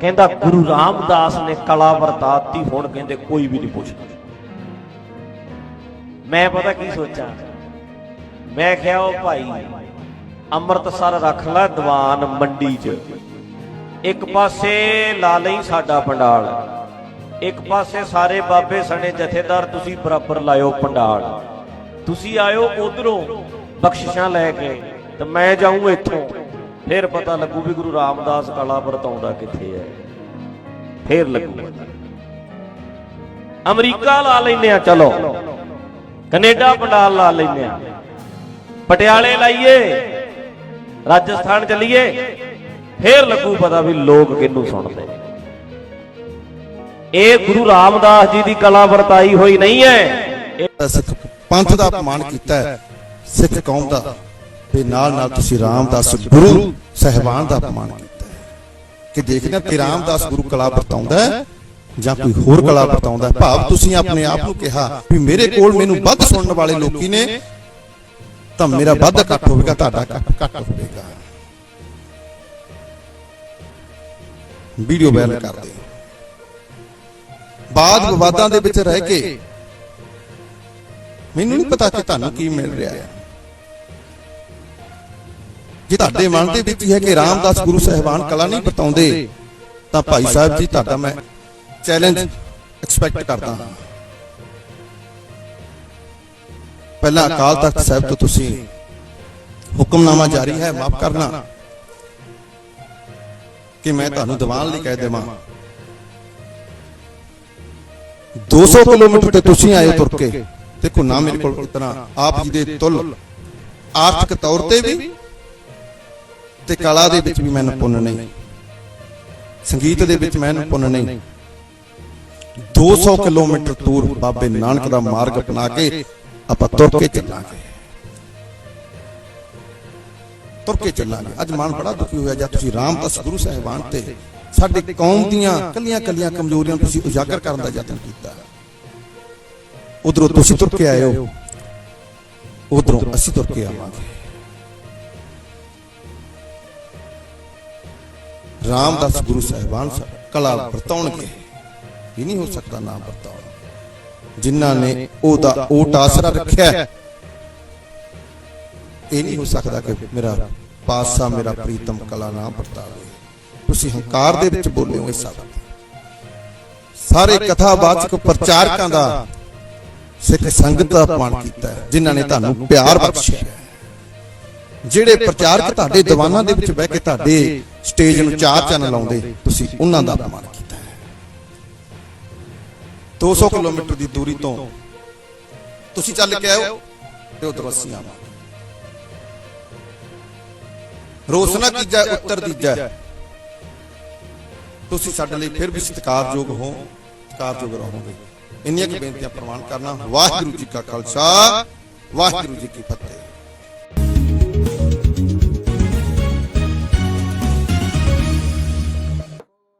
ਕਹਿੰਦਾ ਗੁਰੂ ਰਾਮਦਾਸ ਨੇ ਕਲਾ ਵਰਤਾਤੀ ਹੁਣ ਕਹਿੰਦੇ ਕੋਈ ਵੀ ਨਹੀਂ ਪੁੱਛਦਾ। ਮੈਂ ਪਤਾ ਕੀ ਸੋਚਾਂ? ਮੈਂ ਕਿਹਾ ਉਹ ਭਾਈ, ਅੰਮ੍ਰਿਤਸਰ ਰੱਖ ਲੈ ਦੀਵਾਨ ਮੰਡੀ 'ਚ। ਇੱਕ ਪਾਸੇ ਲਾ ਲਈ ਸਾਡਾ ਪੰਡਾਲ, ਇੱਕ ਪਾਸੇ ਸਾਰੇ ਬਾਬੇ ਸਣੇ ਜਥੇਦਾਰ ਤੁਸੀਂ ਬਰਾਬਰ ਲਾਇਓ ਪੰਡਾਲ। ਤੁਸੀਂ ਆਇਓ ਉਧਰੋਂ ਬਖਸ਼ਿਸ਼ਾਂ ਲੈ ਕੇ ਤੇ ਮੈਂ ਜਾਊਂ ਇੱਥੋਂ। ਫਿਰ ਪਤਾ ਲੱਗੂ ਵੀ ਗੁਰੂ ਰਾਮਦਾਸ ਕਲਾ ਵਰਤਾਉਂਦਾ ਕਿੱਥੇ ਹੈ। ਫਿਰ ਲੱਗੂ ਅਮਰੀਕਾ ਲਾ ਲੈਨੇ ਆ ਚਲੋ। ਕੈਨੇਡਾ, ਪੰਡਾਲ ਲਾ ਲੈਨੇ ਆ ਪਟਿਆਲੇ ਲਾਈਏ। ਰਾਜਸਥਾਨ ਚੱਲੀਏ। ਫੇਰ ਲੱਗੂ ਪਤਾ ਵੀ ਲੋਕ ਕਿਹਨੂੰ ਸੁਣਦੇ। ਇਹ ਗੁਰੂ ਰਾਮਦਾਸ ਜੀ ਦੀ ਕਲਾ ਵਰਤਾਈ ਹੋਈ ਨਹੀਂ ਹੈ। ਸਿੱਖ ਪੰਥ ਦਾ ਅਪਮਾਨ ਕੀਤਾ ਹੈ। ਸਿੱਖ ਕੌਮ ਦਾ। ਤੇ ਨਾਲ ਨਾਲ ਤੁਸੀਂ ਰਾਮਦਾਸ ਗੁਰੂ ਸਹਿਬਾਨ ਦਾ ਅਪਮਾਨ ਕੀਤਾ ਕਿ ਦੇਖਦੇ ਹਾਂ ਕਿ ਰਾਮਦਾਸ ਗੁਰੂ ਕਲਾ ਵਰਤਾਉਂਦਾ ਹੈ ਜਾਂ ਕੋਈ ਹੋਰ ਕਲਾ ਵਰਤਾਉਂਦਾ ਭਾਵ ਤੁਸੀਂ ਆਪਣੇ ਆਪ ਨੂੰ ਕਿਹਾ ਵੀ ਮੇਰੇ ਕੋਲ ਮੈਨੂੰ ਵੱਧ ਸੁਣਨ ਵਾਲੇ ਲੋਕੀ ਨੇ, ਤਾਂ ਮੇਰਾ ਵੱਧ ਇਕੱਠ ਹੋਵੇਗਾ, ਤੁਹਾਡਾ ਘੱਟ ਹੋਵੇਗਾ। ਵੀਡੀਓ ਵਾਇਰਲ ਕਰਦੇ ਬਾਦ ਵਿਵਾਦਾਂ ਦੇ ਵਿੱਚ ਰਹਿ ਕੇ ਮੈਨੂੰ ਨਹੀਂ ਪਤਾ ਕਿ ਤੁਹਾਨੂੰ ਕੀ ਮਿਲ ਰਿਹਾ ਹੈ। ਜੇ ਤੁਹਾਡੇ ਮਨ ਦੇ ਵਿੱਚ ਹੈ ਕਿ ਰਾਮਦਾਸ ਗੁਰੂ ਸਾਹਿਬਾਨ ਕਲਾ ਨਹੀਂ ਬਤਾਉਂਦੇ ਤਾਂ ਭਾਈ ਸਾਹਿਬ ਜੀ, ਤੁਹਾਡਾ ਮੈਂ ਚੈਲੰਜ ਐਕਸਪੈਕਟ ਕਰਦਾ ਹਾਂ। ਪਹਿਲਾਂ ਅਕਾਲ ਤਖਤ ਸਾਹਿਬ ਤੋਂ ਤੁਸੀਂ ਹੁਕਮਨਾਮਾ ਜਾਰੀ ਹੈ, ਮਾਫ ਕਰਨਾ। ਕਿ ਮੈਂ ਤੁਹਾਨੂੰ ਦੀਵਾਨ ਲਈ ਕਹਿ ਦੇਵਾਂ। 200 ਕਿਲੋਮੀਟਰ ਤੇ ਤੁਸੀਂ ਆਏ ਤੁਰ ਕੇ। ਦੇਖੋ ਨਾ ਮੇਰੇ ਕੋਲ ਇਤਨਾ ਆਪ ਜੀ ਦੇ ਤੁਲ, ਆਰਥਿਕ ਤੌਰ ਤੇ ਵੀ ਤੇ ਕਲਾ ਦੇ ਵਿੱਚ ਵੀ ਮੈਨੂੰ ਪੁੰਨ ਨਹੀਂ। ਸੰਗੀਤ ਦੇ ਵਿੱਚ ਮੈਨੂੰ ਪੁੰਨ ਨਹੀਂ। 200 ਕਿਲੋਮੀਟਰ ਦੂਰ ਬਾਬੇ ਨਾਨਕ ਦਾ ਮਾਰਗ ਅਪਣਾ ਕੇ ਆਪਾਂ ਤੁਰ ਕੇ ਚੱਲਾਂਗੇ। ਤੁਰ ਕੇ ਚੱਲਾਂਗੇ। ਅੱਜ ਮਨ ਬੜਾ ਦੁਖੀ ਹੋਇਆ ਜਦ ਤੁਸੀਂ ਰਾਮ ਰਾਮਦਾਸ ਗੁਰੂ ਸਾਹਿਬਾਨ ਤੇ ਸਾਡੀ ਕੌਮ ਦੀਆਂ ਕੱਲੀਆਂ ਕੱਲੀਆਂ ਕਮਜ਼ੋਰੀਆਂ ਨੂੰ ਤੁਸੀਂ ਉਜਾਗਰ ਕਰਨ ਦਾ ਯਤਨ ਕੀਤਾ। ਉਧਰੋਂ ਤੁਸੀਂ ਤੁਰ ਕੇ ਆਏ ਹੋ। ਉਧਰੋਂ ਅਸੀਂ ਤੁਰ ਕੇ ਆਵਾਂਗੇ। ਰਾਮਦਾਸ ਗੁਰੂ ਸਾਹਿਬਾਨ ਕਲਾ ਵਰਤਾਉਣਗੇ। ਇਹ ਨਹੀਂ ਹੋ ਸਕਦਾ ਨਾ ਵਰਤਾਉਣ। ਜਿਨ੍ਹਾਂ ਨੇ ਉਹਦਾ ਓਟ ਆਸਰਾ ਰੱਖਿਆ ਇਹ ਨਹੀਂ ਹੋ ਸਕਦਾ ਕਿ ਮੇਰਾ ਪਾਸਾ ਮੇਰਾ ਪ੍ਰੀਤਮ ਕਲਾ ਨਾ ਵਰਤਾਵੇ। ਤੁਸੀਂ ਹੰਕਾਰ ਦੇ ਵਿੱਚ ਬੋਲਿਓ ਇਹ ਸਭ ਸਾਰੇ ਕਥਾਵਾਚਕ ਪ੍ਰਚਾਰਕਾਂ ਦਾ ਸਿੱਖ ਸੰਗਤ ਦਾ ਅਪਮਾਨ ਕੀਤਾ ਹੈ, ਜਿਨ੍ਹਾਂ ਨੇ ਤੁਹਾਨੂੰ ਪਿਆਰ ਬਖਸ਼ਿਆ ਜਿਹੜੇ ਪ੍ਰਚਾਰਕ ਤੁਹਾਡੇ ਦੀਵਾਨਾਂ ਦੇ ਵਿੱਚ ਬਹਿ ਕੇ ਤੁਹਾਡੇ ਸਟੇਜ ਨੂੰ ਚਾਰ ਚੰਨ ਲਾਉਂਦੇ ਤੁਸੀਂ ਉਹਨਾਂ ਦਾ ਅਪਮਾਨ ਕੀਤਾ ਹੈ। 200 ਕਿਲੋਮੀਟਰ ਦੀ ਦੂਰੀ ਤੋਂ ਤੁਸੀਂ ਚੱਲ ਕੇ ਆਇਓ ਤੇ ਉਧਰ ਅਸੀਂ ਆਵਾਂਗੇ। ਰੋਸਨਾ ਕੀਜਾ ਉੱਤਰ ਦੀਜਾ। ਤੁਸੀਂ ਸਾਡੇ ਲਈ ਫਿਰ ਵੀ ਸਤਿਕਾਰਯੋਗ ਹੋ ਸਤਿਕਾਰਯੋਗ ਰਹੋਗੇ। ਇੰਨੀਆਂ ਕੁ ਬੇਨਤੀਆਂ ਪ੍ਰਵਾਨ ਕਰਨਾ। ਵਾਹਿਗੁਰੂ ਜੀ ਕਾ ਖਾਲਸਾ ਵਾਹਿਗੁਰੂ ਜੀ ਕੀ ਫਤਿਹ।